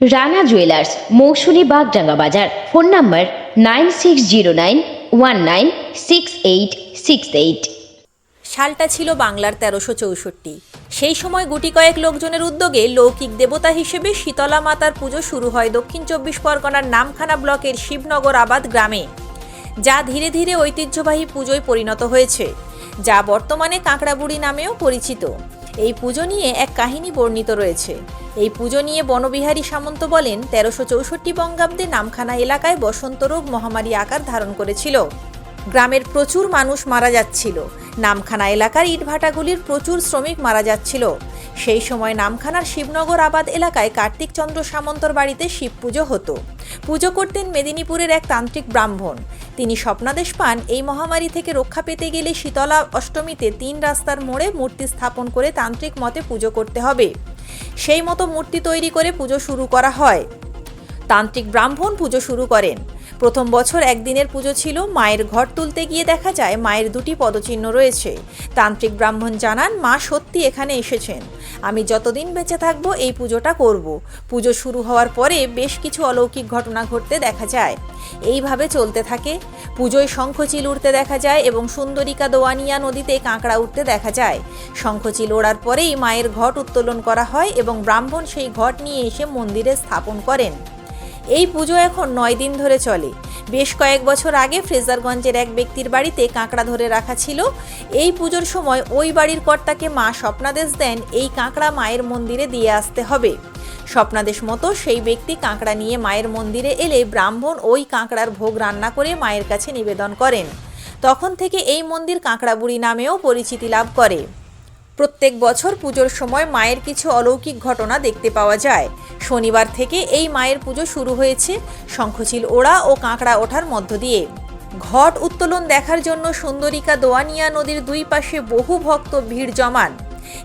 Rana jewellers Mousumi Bagdanga Bazar. Phone number nine six zero nine one nine six eight six eight. সালটা ছিল বাংলার তেরোশো চৌষট্টি। সেই সময় গুটি কয়েক লোকজনের উদ্যোগে লৌকিক দেবতা হিসেবে শীতলা মাতার পুজো শুরু হয় দক্ষিণ চব্বিশ পরগনার নামখানা ব্লকের শিবনগর আবাদ গ্রামে, যা ধীরে ধীরে ঐতিহ্যবাহী পুজোয় পরিণত হয়েছে, যা বর্তমানে কাঁকড়াবুড়ি নামেও পরিচিত। এই পুজো নিয়ে এক কাহিনী বর্ণিত রয়েছে। এই পুজো নিয়ে বনবিহারী সামন্ত বলেন, তেরোশো চৌষট্টি বঙ্গাব্দে নামখানা এলাকায় বসন্ত রোগ মহামারী আকার ধারণ করেছিল। গ্রামের প্রচুর মানুষ মারা যাচ্ছিল। নামখানা এলাকার ইটভাটাগুলির প্রচুর শ্রমিক মারা যাচ্ছিল। সেই সময় নামখানার শিবনগর আবাদ এলাকায় কার্তিক চন্দ্র সামন্তর বাড়িতে শিব পুজো হতো। পুজো করতেন মেদিনীপুরের এক তান্ত্রিক ব্রাহ্মণ। তিনি স্বপ্নাদেশ পান। এই মহামারী থেকে রক্ষা পেতে গেলে শীতলা অষ্টমীতে তিন রাস্তার মোড়ে মূর্তি স্থাপন করে তান্ত্রিক মতে পুজো করতে হবে। সেই মতো মূর্তি তৈরি করে পুজো শুরু করা হয়। তান্ত্রিক ব্রাহ্মণ পুজো শুরু করেন। প্রথম বছর একদিনের পুজো ছিল, মায়ের ঘর তুলতে গিয়ে দেখা যায় মায়ের দুটি পদচিহ্ন রয়েছে। তান্ত্রিক ব্রাহ্মণ জানান, মা সত্যি এখানে এসেছেন। আমি যতদিন বেঁচে থাকব এই পুজোটা করব। পুজো শুরু হওয়ার পরে বেশ কিছু অলৌকিক ঘটনা ঘটতে দেখা যায়। এইভাবে চলতে থাকে। পুজোয় শঙ্খচিল উঠতে দেখা যায় এবং সুন্দরিকা দোয়ানিয়া নদীতে কাঁকড়া উঠতে দেখা যায়। শঙ্খচিল ওড়ার পরেই মায়ের ঘট উত্তোলন করা হয় এবং ব্রাহ্মণ সেই ঘট নিয়ে এসে মন্দিরে স্থাপন করেন। এই পুজো এখন নয় দিন ধরে চলে। বেশ কয়েক বছর আগে ফ্রেজারগঞ্জের এক ব্যক্তির বাড়িতে কাঁকড়া ধরে রাখা ছিল। এই পুজোর সময় ওই বাড়ির কর্তাকে মা স্বপ্নাদেশ দেন এই কাঁকড়া মায়ের মন্দিরে দিয়ে আসতে হবে। স্বপ্নাদেশ মতো সেই ব্যক্তি কাঁকড়া নিয়ে মায়ের মন্দিরে এলে ব্রাহ্মণ ওই কাঁকড়ার ভোগ রান্না করে মায়ের কাছে নিবেদন করেন। তখন থেকে এই মন্দির কাঁকড়াবুড়ি নামেও পরিচিতি লাভ করে। প্রত্যেক বছর পুজোর সময় মায়ের কিছু অলৌকিক ঘটনা দেখতে পাওয়া যায়। শনিবার থেকে এই মায়ের পুজো শুরু হয়েছে শঙ্খচিল ওড়া ও কাঁকড়া ওঠার মধ্য দিয়ে। ঘট উত্তোলন দেখার জন্য সুন্দরিকা দোয়ানিয়া নদীর দুই পাশে বহু ভক্ত ভিড় জমান।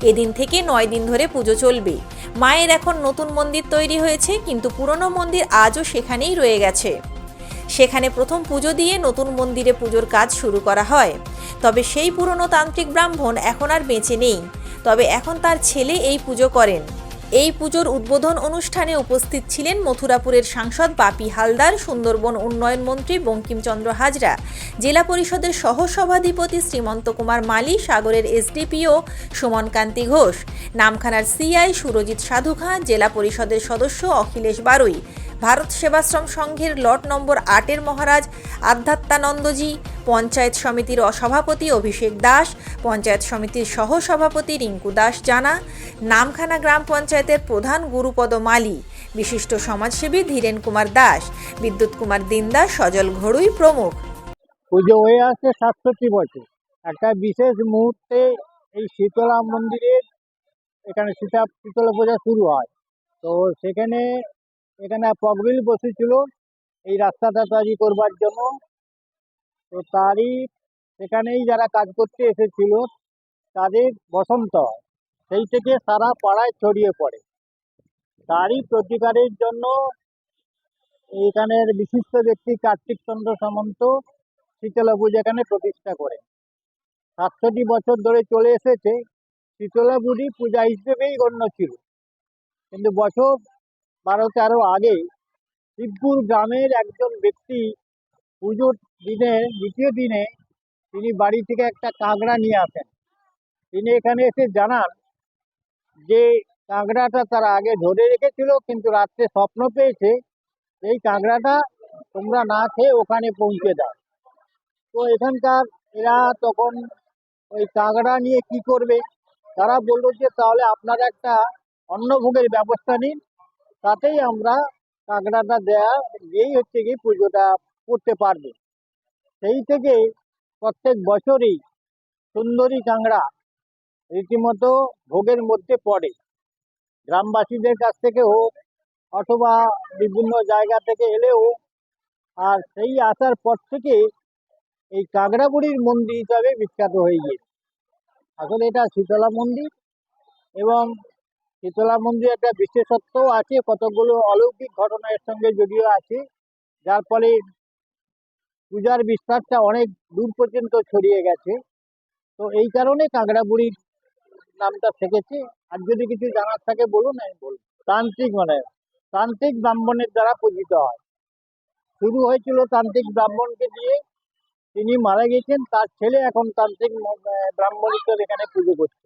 এদিন থেকে নয় দিন ধরে পুজো চলবে। মায়ের এখন নতুন মন্দির তৈরি হয়েছে, কিন্তু পুরনো মন্দির আজও সেখানেই রয়ে গেছে। সেখানে প্রথম পুজো দিয়ে নতুন মন্দিরে পুজোর কাজ শুরু করা হয়। তবে সেই পুরনো তান্ত্রিক ব্রাহ্মণ এখন আর বেঁচে নেই। তবে এখন তার ছেলে এই পুজো করেন। এই পুজোর উদ্বোধন অনুষ্ঠানে উপস্থিত ছিলেন মথুরাপুরের সাংসদ বাপি হালদার, সুন্দরবন উন্নয়ন মন্ত্রী বঙ্কিমচন্দ্র হাজরা, জেলা পরিষদের সহসভাধিপতি শ্রীমন্ত কুমার মালি, সাগরের এসডিপিও সুমন কান্তি ঘোষ, নামখানার সিআই সুরজিৎ সাধু খাঁ জেলা পরিষদের সদস্য অখিলেশ বারুই ভারত সেবাশ্রম সংঘের লট নম্বর আটের মহারাজ আধ্যাত্মানন্দজি, পঞ্চায়েত সমিতির সভাপতি অভিষেক দাস, পঞ্চায়েত সমিতির সহসভাপতি রিঙ্কু দাস জানা, নামখানা গ্রাম পঞ্চায়েতের প্রধান গুরুপদ মালি, বিশিষ্ট সমাজসেবী ধীরেন কুমার দাস, বিদ্যুৎ কুমার দিনদাস সজল ঘড়ুই প্রমুখ। পুজো হয়ে আসছে সাতষট্টি বছর। একটা বিশেষ মুহূর্তে এই শীতলা মন্দিরের, এখানে শীতলা পূজা শুরু হয়। তো সেখানে এখানে পগবিল বসেছিল। এই রাস্তাটা তৈরি করবার জন্য। তো তারই সেখানেই যারা কাজ করতে এসেছিল, তাদের বসন্ত, সেই থেকে সারা পাড়ায় ছড়িয়ে পড়ে। তারই প্রতিকারের জন্য এখানের বিশিষ্ট ব্যক্তি কার্তিক চন্দ্র সামন্ত পুজো এখানে প্রতিষ্ঠা করে সাতষট্টি বছর ধরে চলে এসেছে। শীতলা পুজো পূজা হিসেবেই গণ্য ছিল। কিন্তু বছর বারো তেরো আগে শিবপুর গ্রামের একজন ব্যক্তি পুজোর দিনে, দ্বিতীয় দিনে তিনি বাড়ি থেকে একটা কাঁকড়া নিয়ে আসেন। তিনি এখানে এসে জানান যে কাঁকড়াটা তারা আগে ধরে রেখেছিল, কিন্তু রাত্রে স্বপ্ন পেয়েছে, এই কাঁকড়াটা তোমরা না খেয়ে ওখানে পৌঁছে দাও। তো এখানকার এরা তখন ওই কাঁকড়া নিয়ে কি করবে? তারা বলল যে তাহলে আপনারা একটা অন্নভোগের ব্যবস্থা নিন তাতেই আমরা কাঁকড়াটা দেয়া দিয়েই হচ্ছে কি পুজোটা করতে পারবে। সেই থেকে প্রত্যেক বছরই সুন্দরী কাঁকড়া রীতিমতো ভোগের মধ্যে পড়ে। গ্রামবাসীদের কাছ থেকে হোক অথবা বিভিন্ন জায়গা থেকে এলেও আর সেই আসার পর থেকে এই কাঁকড়াবুড়ির মন্দির হিসাবে বিখ্যাত হয়ে গিয়েছে। আসলে এটা শীতলা মন্দির এবং শীতলা মন্দির একটা বিশেষত্ব আছে কতগুলো অলৌকিক ঘটনা এর সঙ্গে জড়িয়ে আছে, যার ফলে পূজার বিস্তারটা অনেক দূর পর্যন্ত ছড়িয়ে গেছে। তো এই কারণে কাঁকড়াবুড়ির নামটা থেকেছে। আর যদি কিছু জানার থাকে বলুন, আমি বলব। তান্ত্রিক মানে তান্ত্রিক ব্রাহ্মণের দ্বারা পূজিত হয়। শুরু হয়েছিল তান্ত্রিক ব্রাহ্মণকে দিয়ে, তিনি মারা গেছেন, তার ছেলে এখন তান্ত্রিক ব্রাহ্মণিকের এখানে পুজো করছে।